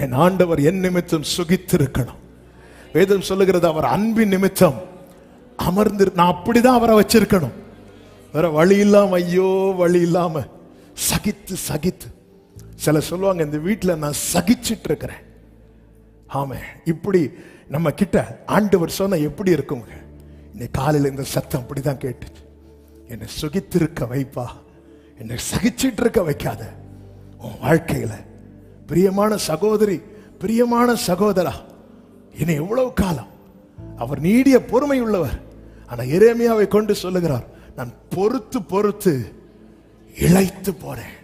என் ஆண்டவர் என் நிமித்தம் சுகித்திருக்கணும். வேதம் சொல்லுகிறது அவர் அன்பின் நிமித்தம் அமர்ந்து நான் அப்படிதான் அவரை வச்சிருக்கணும். வேற வழி இல்லாம ஐயோ வழி இல்லாம சகித்து சகித்து. சில சொல்லுவாங்க இந்த வீட்டில் நான் சகிச்சிட்டு இருக்கிறேன் ஆமே இப்படி நம்ம கிட்ட ஆண்டவர் சொன்ன எப்படி இருக்குங்க? இன்னைக்கு காலையில் இந்த சத்தம் அப்படிதான் கேட்டுச்சு என்னை சுகித்திருக்க வைப்பா. என்னை சகிச்சிட்டு இருக்க வைக்காத. உன் வாழ்க்கையில் பிரியமான சகோதரி பிரியமான சகோதரா இனி எவ்வளவு காலம்? அவர் நீடிய பொறுமை உள்ளவர். ஆனா இறைமையாவை கொண்டு சொல்லுகிறார் நான் பொறுத்து பொறுத்து இழைத்து போனேன்.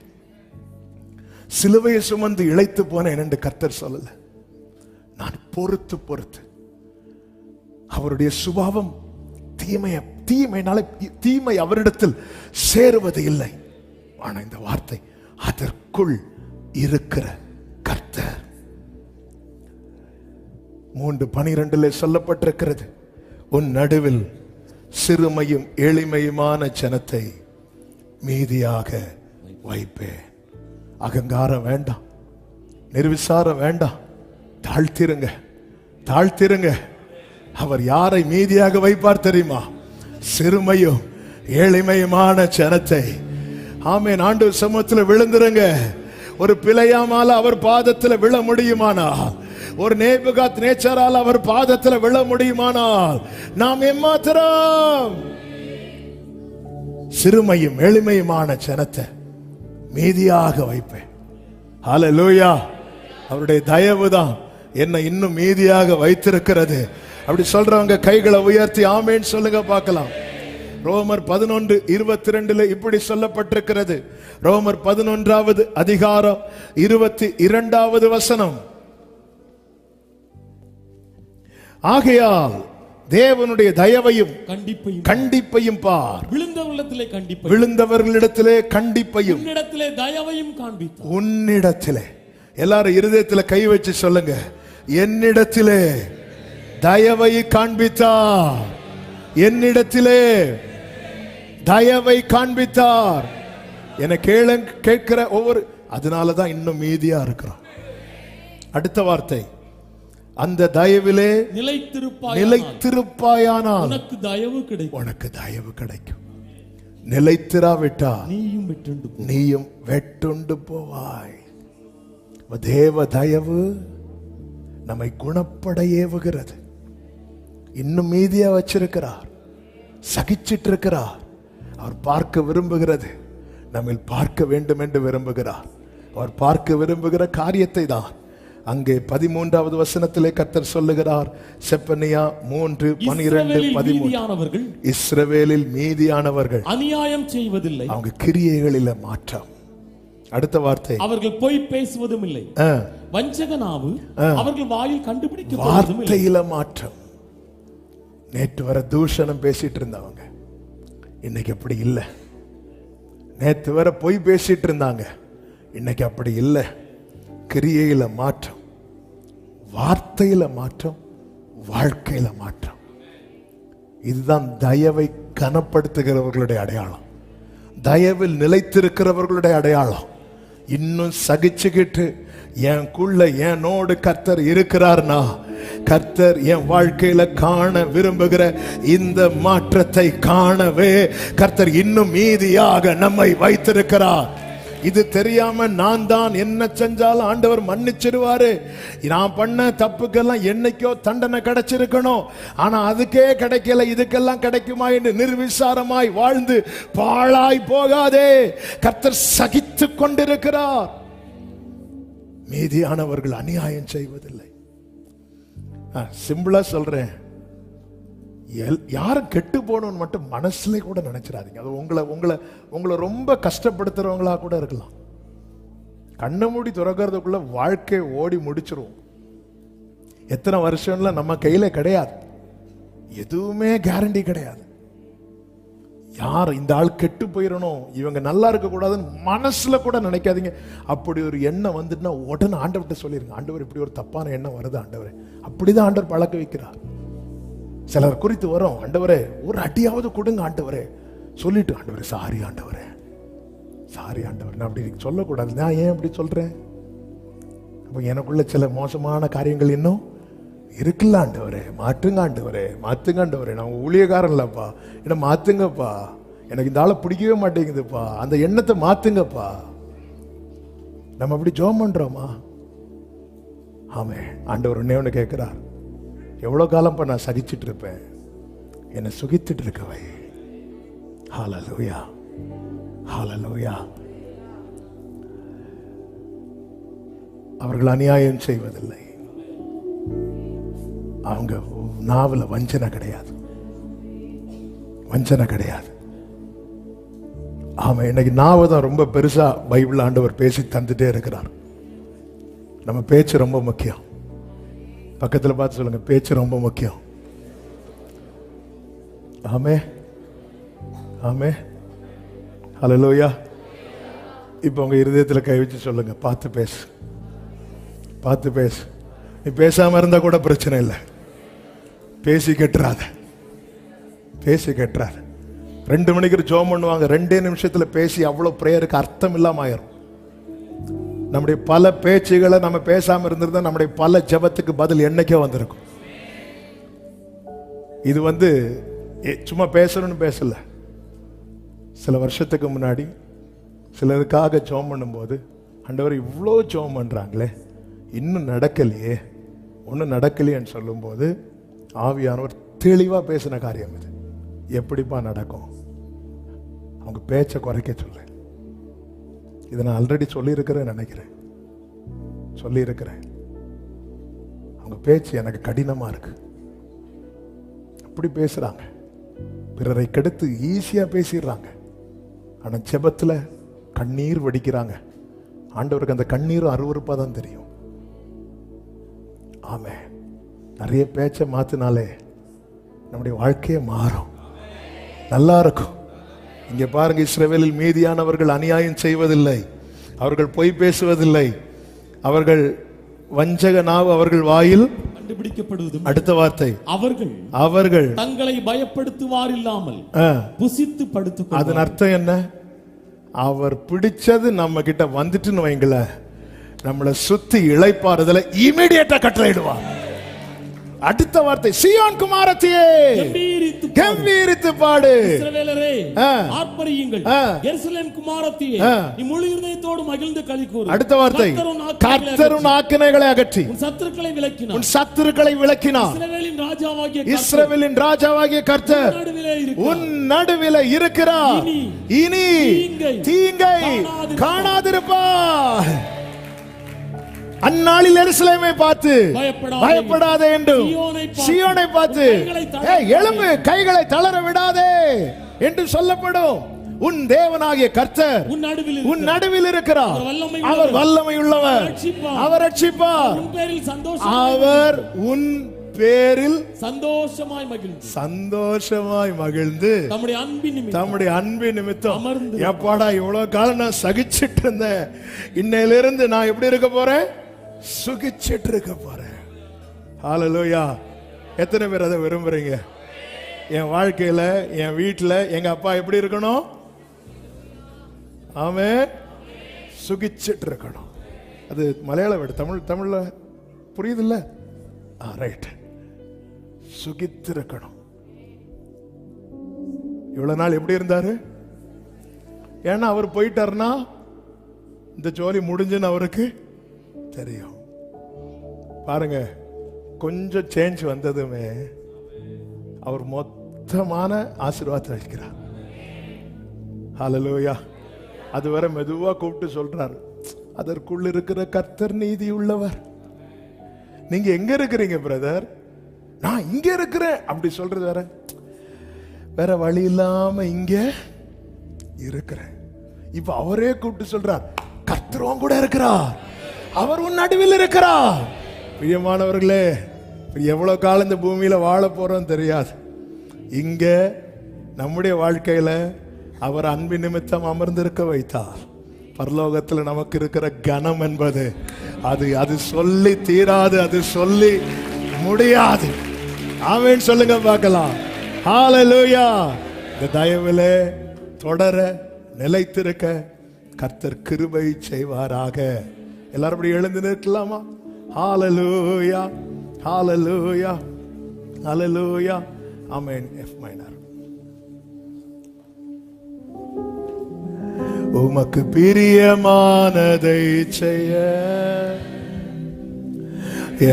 சிலுவையை சுமந்து இழைத்து போனேன் என்று கர்த்தர் சொல்லல. நான் பொறுத்து பொறுத்து. அவருடைய சுபாவம் தீமைய தீமைனால தீமை அவரிடத்தில் சேருவது இல்லை. ஆனா இந்த வார்த்தை அதற்குள் இருக்கிற மூன்று பனிரெண்டுல சொல்லப்பட்டிருக்கிறது. உன் நடுவில் சிறுமையும் எளிமையுமான ஜனத்தை மீதியாக வைப்பேன். அகங்காரம் வேண்டாம். நிர்விசாரம் வேண்டாம். தாழ்த்திருங்க. தாழ்த்திருங்க. அவர் யாரை மீதியாக வைப்பார் தெரியுமா? சிறுமையும் எளிமையுமான ஜனத்தை. ஆமே ஆண்டு சமூகத்தில் விழுந்துருங்க. ஒரு பிழையாமால அவர் பாதத்தில் விழ முடியுமானா ஒரு நேபுகாத் நேச்சரால் அவர் பாதத்தில் விழ முடியுமானால் நாம் எம்மாத்திரம் சிறுமையும் எளிமையுமான ஜனத்தை மீதியாக வைப்பேன். ஹalleluya அவருடைய தயவு தான் என்னை இன்னும் மீதியாக வைத்திருக்கிறது. அப்படி சொல்றவங்க கைகளை உயர்த்தி ஆமேன்னு சொல்லுங்க பார்க்கலாம். ரோமர் பதினொன்று இருபத்தி ரெண்டுல இப்படி சொல்லப்பட்டிருக்கிறது. ரோமர் பதினொன்றாவது அதிகாரம் இருபத்தி இரண்டாவது வசனம். ஆகையால் தேவனுடைய தயவையும் கண்டிப்பையும் கண்டிப்பையும் பார். விழுந்தவர்களிடத்திலே கண்டிப்பையும் விழுந்தவர்களிடத்திலே கண்டிப்பையும். உன்னிடத்திலே தயவையும் காண்பித்தார். உன்னிடத்திலே. எல்லாரும் இருதயத்துல கை வச்சு சொல்லுங்க. என்னிடத்திலே தயவை காண்பித்தார். என்னிடத்திலே தயவை காண்பித்தார். என கேள கேட்கிற ஒவ்வொரு அதனாலதான் இன்னும் மீதியா இருக்கிறோம். அடுத்த வார்த்தை. அந்த தயவிலே நிலைத்திருப்பாய் நிலைத்திருப்பாயானால் உனக்கு தயவு கிடைக்கும். உனக்கு தயவு கிடைக்கும். நிலைத்திராவிட்டா நீயும் விட்டுண்டு. நீயும் வெட்டுண்டு போவாய். தேவ தயவு நம்மை குணப்பட ஏவுகிறது. இன்னும் மீதியா வச்சிருக்கிறார். சகிச்சிட்டு இருக்கிறார் அவர் பார்க்க விரும்புகிறது. நம்மில் பார்க்க வேண்டும் என்று விரும்புகிறார். அவர் பார்க்க விரும்புகிற காரியத்தை தான் அங்கே பதிமூன்றாவது வசனத்திலே கர்த்தர் சொல்லுகிறார் செப்பனியா மூன்று பனிரெண்டு பதிமூன்று. இஸ்ரவேலில் மீதியானவர்கள். அநியாயம் செய்வதில்லை. அவங்க கிரியைகளில மாற்றம். அடுத்த வார்த்தை. அவர்கள் பொய் பேசுவதும் இல்லை வஞ்சக நாவு அவர்கள் வாயில் இல்லை வார்த்தையில மாற்றம். நேற்று வர தூஷணம் பேசிட்டு இருந்தவங்க. இன்னைக்கு அப்படி இல்லை. நேற்று வர பொய் பேசிட்டு இருந்தாங்க. இன்னைக்கு அப்படி இல்லை. கிரியையில் மாற்றம் வார்த்தையில மாற்றம் வாழ்க்கையில மாற்றம். இதுதான் தயவை கனப்படுத்துகிறவர்களுடைய அடையாளம். தயவில் நிலைத்திருக்கிறவர்களுடைய அடையாளம். இன்னும் சகிச்சுக்கிட்டு எனக்குள்ள என்னோடு கர்த்தர் இருக்கிறார்னா கர்த்தர் என் வாழ்க்கையில காண விரும்புகிற இந்த மாற்றத்தை காணவே கர்த்தர் இன்னும் மீதியாக நம்மை வைத்திருக்கிறார். இது தெரியாம நான் தான் என்ன செஞ்சாலும் ஆண்டவர் மன்னிச்சிருவாரு நான் பண்ண தப்புக்கெல்லாம் என்னைக்கோ தண்டனை கிடைச்சிருக்கணும். ஆனா அதுக்கே கிடைக்கல இதுக்கெல்லாம் கிடைக்குமா என்று நிர்விசாரமாய் வாழ்ந்து பாழாய் போகாதே. கர்த்தர் சகித்து கொண்டிருக்கிறார். மீதியானவர்கள் அநியாயம் செய்வதில்லை. சிம்பிளா சொல்றேன். எல்- யாரும் கெட்டு போகணும்னு மட்டும் மனசுல கூட நினைச்சிடாதீங்க. அது உங்களை உங்களை உங்களை ரொம்ப கஷ்டப்படுத்துறவங்களா கூட இருக்கலாம். கண்ணை மூடி துறக்கிறதுக்குள்ள வாழ்க்கை ஓடி முடிச்சிருவோம் எத்தனை வருஷம்ல நம்ம கையில கிடையாது. எதுவுமே கேரண்டி கிடையாது. யார் இந்த ஆள் கெட்டு போயிடணும் இவங்க நல்லா இருக்கக்கூடாதுன்னு மனசுல கூட நினைக்காதீங்க. அப்படி ஒரு எண்ணம் வந்துட்டுனா உடனே ஆண்டவர்கிட்ட சொல்லிடுங்க ஆண்டவர் இப்படி ஒரு தப்பான எண்ணம் வருது ஆண்டவர். அப்படிதான் ஆண்டவர் பழக்க வைக்கிறார். சிலர் குறித்து வரும் ஆண்டவரே ஒரு அடியாவது கொடுங்க ஆண்டவரே. சொல்லிட்டு ஆண்டவரே சாரி ஆண்டவரே. சாரி ஆண்டவர். நான் அப்படி சொல்லக்கூடாது. நான் ஏன் அப்படி சொல்றேன்? அப்போ எனக்குள்ள சில மோசமான காரியங்கள் இன்னும் இருக்குல்ல ஆண்டவரே. மாற்றுங்க ஆண்டவரே. மாற்றுங்க ஆண்டவரே. நான் ஊழியக்காரன் இல்லைப்பா என்ன மாத்துங்கப்பா. எனக்கு இந்த ஆளை பிடிக்கவே மாட்டேங்குதுப்பா. அந்த எண்ணத்தை மாத்துங்கப்பா. நம்ம அப்படி ஜோம் பண்றோமா? ஆமே ஆண்டவர் ஒன்னே ஒன்று கேட்குறார். எவ்வளோ காலம் நான் சகிச்சிட்டு இருப்பேன் என்னை சுகித்துட்டு இருக்கவை ஹalleluya ஹalleluya அவர்கள் அநியாயம் செய்வதில்லை. அவங்க நாவல வஞ்சனை கிடையாது. வஞ்சனை கிடையாது. ஆமாம் இன்னைக்கு நாவை தான் ரொம்ப பெருசாக பைபிள் ஆண்டவர் பேசி தந்துட்டே இருக்கிறார். நம்ம பேச்சு ரொம்ப முக்கியம். பக்கத்தில் பார்த்து சொல்லுங்க. பேச்சு ரொம்ப முக்கியம். ஆமே ஆமே லோயா இப்போ உங்கள் இருதயத்தில் கை வச்சு சொல்லுங்க. பார்த்து பேசு. பார்த்து பேசு. நீ பேசாமல் இருந்தால் கூட பிரச்சனை இல்லை. பேசி கட்டுறாத. பேசி கட்டுறாத. ரெண்டு மணிக்கு ஜோம் பண்ணுவாங்க. ரெண்டே நிமிஷத்தில் பேசி அவ்வளோ ப்ரேயருக்கு அர்த்தம் இல்லாமல் ஆயிரும். நம்முடைய பல பேச்சுகளை நம்ம பேசாமல் இருந்திருந்தா நம்முடைய பல ஜெபத்துக்கு பதில் என்னைக்கே வந்திருக்கும். இது வந்து சும்மா பேசணும்னு பேசல. சில வருஷத்துக்கு முன்னாடி சிலருக்காக ஜோம் பண்ணும்போது அண்டவர் இவ்வளோ ஜோம் பண்றாங்களே இன்னும் நடக்கலையே ஒன்றும் நடக்கலையேன்னு சொல்லும்போது ஆவியானவர் தெளிவாக பேசின காரியம் இது. எப்படிப்பா நடக்கும்? அவங்க பேச்சை குறைக்க சொல்லு இதை நான் ஆல்ரெடி சொல்லியிருக்கிறேன்னு நினைக்கிறேன். சொல்லியிருக்கிறேன். அவங்க பேச்சு எனக்கு கடினமாக இருக்கு. அப்படி பேசுகிறாங்க பிறரை கெடுத்து ஈஸியாக பேசிடுறாங்க. ஆனால் ஜெபத்தில் கண்ணீர் வடிக்கிறாங்க. ஆண்டவருக்கு அந்த கண்ணீரும் அருவறுப்பாக தான் தெரியும். ஆமே நிறைய பேச்சை மாற்றினாலே நம்முடைய வாழ்க்கையே மாறும். நல்லா இருக்கும். இங்க பாருங்க இஸ்ரவேலில் மீதியானவர்கள் அநியாயம் செய்வதில்லை. அவர்கள் பொய் பேசுவதில்லை. அவர்கள் வஞ்சக நாவு அவர்கள் வாயில் கண்டுபிடிக்கப்படுவதும் அடுத்த வார்த்தை. அவர்கள் அவர்கள் தங்களை பயப்படுத்துவார் இல்லாமல் புசித்து படுத்துக் அதன் அர்த்தம் என்ன? அவர் பிடிச்சது நம்ம கிட்ட வந்துட்டுன்னு வைங்களேன். நம்மளை சுத்தி இளைப்பாறுதல இமீடியட்டா கட்டளையிடுவார். அடுத்த வார்த்தை சியோன் குமாரத்தியே. கம்பீரித்து பாடு. இஸ்ரவேலரே. ஆர்ப்பரியுங்கள். எருசலேம் குமாரத்தியே. நீ முழு இருதயத்தோடு மகிழ்ந்து களி கூறு அடுத்த வார்த்தை கர்த்தரும் ஆக்கினைகளை அகற்றி. உன் சத்துருக்களை விலக்கினார் உன் சத்துருக்களை விளக்கினார். இஸ்ரவேலின் ராஜாவாகிய கர்த்தர். இஸ்ரவேலின் ராஜாவாகிய கர்த்தர். உன் நடுவில இருக்கிறார். இனி தீங்கை. காணாதிருப்பார். அந்நாளில் எருசலேமை பார்த்து பயப்படாதே. என்றும் சீயோனை பார்த்து, எழும்பு கைகளை தளர விடாதே என்று சொல்லப்படும். உன் தேவனாகிய கர்த்தர் உன் நடுவில் இருக்கிறார். அவர் வல்லமை உள்ளவர். அவர் ரட்சிப்பார். அவர் உன் பேரில் சந்தோஷமாய் மகிழ்ந்து. சந்தோஷமாய் மகிழ்ந்து. தம்முடைய அன்பின் தம்முடைய அன்பின் நிமித்தம். அமர்ந்து. எப்பாடா இவ்வளவு காலம் நான் சகிச்சிட்டு இருந்தேன். இன்னையிலிருந்து நான் எப்படி இருக்க போறேன்? சுகிச்சிட்டு இருக்க போறேன். ஹalleluya எத்தனை பேர் அதை விரும்புறீங்க? என் வாழ்க்கையில என் வீட்டில் எங்க அப்பா எப்படி இருக்கணும்? ஆமே சுகிச்சிட்டு இருக்கணும் அது மலையாள விட தமிழ் தமிழ்ல புரியுதுல்ல? ஆ ரைட் சுகித்திருக்கணும். இவ்வளவு நாள் எப்படி இருந்தாரு? ஏன்னா அவர் போயிட்டாருன்னா இந்த ஜோலி முடிஞ்சுன்னு அவருக்கு தெரியும். பாருங்க கொஞ்சம் சேஞ்ச் வந்ததுமே அவர் மொத்தமான ஆசீர்வாதத்தை வைக்கிறார் ஹலலோயா அது வர மெதுவாக கூப்பிட்டு சொல்றார். அதற்குள் இருக்கிற கர்த்தர் நீதி உள்ளவர். நீங்க எங்க இருக்கிறீங்க பிரதர் நான் இங்க இருக்கிறேன். அப்படி சொல்றது வேற. வேற வழி இல்லாம இங்க இருக்கிறேன். இப்ப அவரே கூப்பிட்டு சொல்றார் கர்த்தரும் கூட இருக்கிறார். அவர் உன் நடுவில் இருக்கிறார். பிரியமானவர்களே எவ்வளோ காலம் இந்த பூமியில் வாழ போகிறோம் தெரியாது. இங்கே நம்முடைய வாழ்க்கையில் அவர் அன்பின் நிமித்தம் அமர்ந்திருக்க வைத்தார். பரலோகத்தில் நமக்கு இருக்கிற கனம் என்பது அது அது சொல்லி தீராது அது சொல்லி முடியாது. ஆமேன்னு சொல்லுங்க பார்க்கலாம். ஹalleluya இந்த தயவில் தொடர நிலைத்திருக்க கர்த்தர் கிருபை செய்வாராக. எல்லாரும் எழுந்து நிற்கலாமா? ஹாலலூயா ஹாலலூயா ஹாலலூயா ஆமென் எஃப் மைனர் உமக்கு பிரியமானதை செய்ய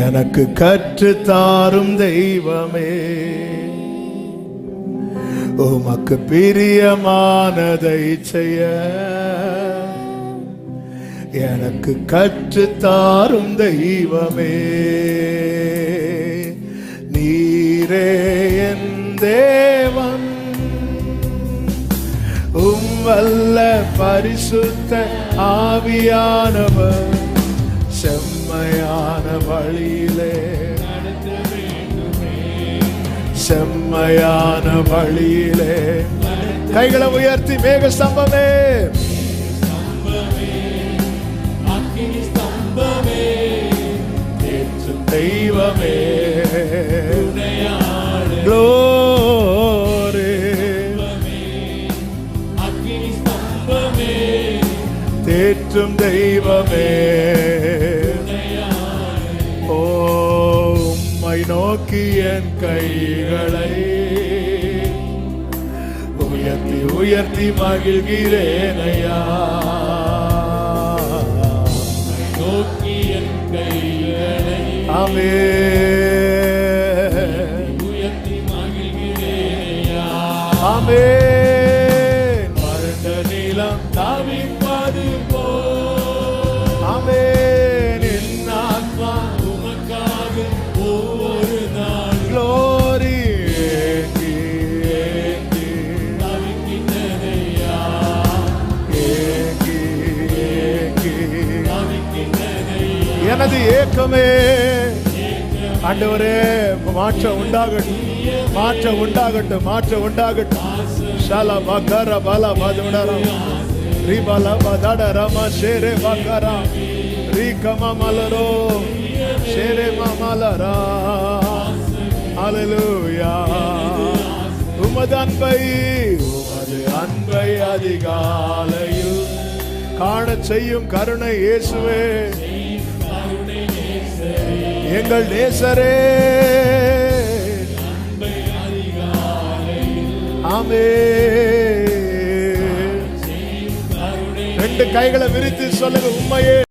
எனக்கு கற்று தாரும் தெய்வமே. உமக்கு பிரியமானதை செய்ய எனக்கு கற்று தாரும் தெய்வமே. நீரே என் தேவன். உம்மல்ல பரிசுத்த ஆவியானவர் செம்மையான வழியிலே. செம்மையான வழியிலே. கைகளை உயர்த்தி மேக ஸ்தம்பமே Glory. ஸ்தம்பமே தேற்றும் தெய்வமே. ஓம்மை நோக்கி என் கைகளை உயர்த்தி உயர்த்தி மகிழ்கிறேன் ஐயா. நோக்கி என் கைகளை ஆமே ஏங்கி ஏங்கி தவிக்கின்றதையா ஏங்கி ஏங்கி தவிக்கின்றதையா எனது ஏக்கமே. ஆண்டவரே மாற்றம் உண்டாகட்டும். மாற்ற உண்டாகட்டும் மாற்ற உண்டாகட்டும். ஷாலா பகர பல பதுடரம் ரிபல பதட ராமா ஷேரே பகரா ரீ கமா மலரோ ஷேரே மமலரா அலலூயா உமது அன்பை உமது அன்பை அதிகாலையில் காணச் செய்யும் கருணை இயேசுவே. எங்கள் நேசரே. ஆமே ரெண்டு கைகளை விரித்து சொல்லுங்க உண்மையே.